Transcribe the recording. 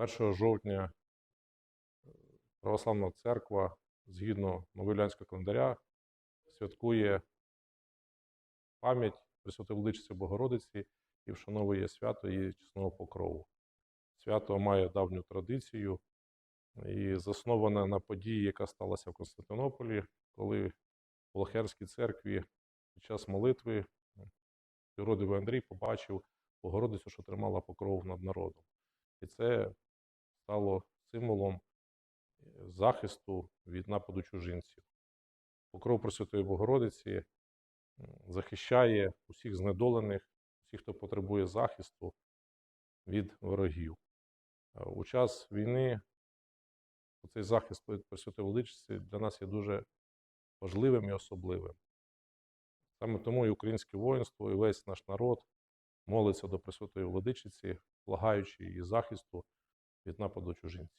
1 жовтня е, Православна церква, згідно Новоюліанського календаря, святкує пам'ять Пресвятої Владичиці Богородиці і вшановує свято її чесного покрову. Свято має давню традицію і засноване на події, яка сталася в Константинополі, коли в Волохерській церкві під час молитви Юродивий Андрій побачив Богородицю, що тримала покров над народом. І це стало символом е, захисту від нападу чужинців. Покров Пресвятої Богородиці захищає усіх знедолених, всіх, хто потребує захисту від ворогів. Е, У час війни цей захист Пресвятої Владичиці для нас є дуже важливим і особливим. Саме тому і українське воїнство, і весь наш народ молиться до Пресвятої Владичиці, благаючи її захисту від нападу чужинців.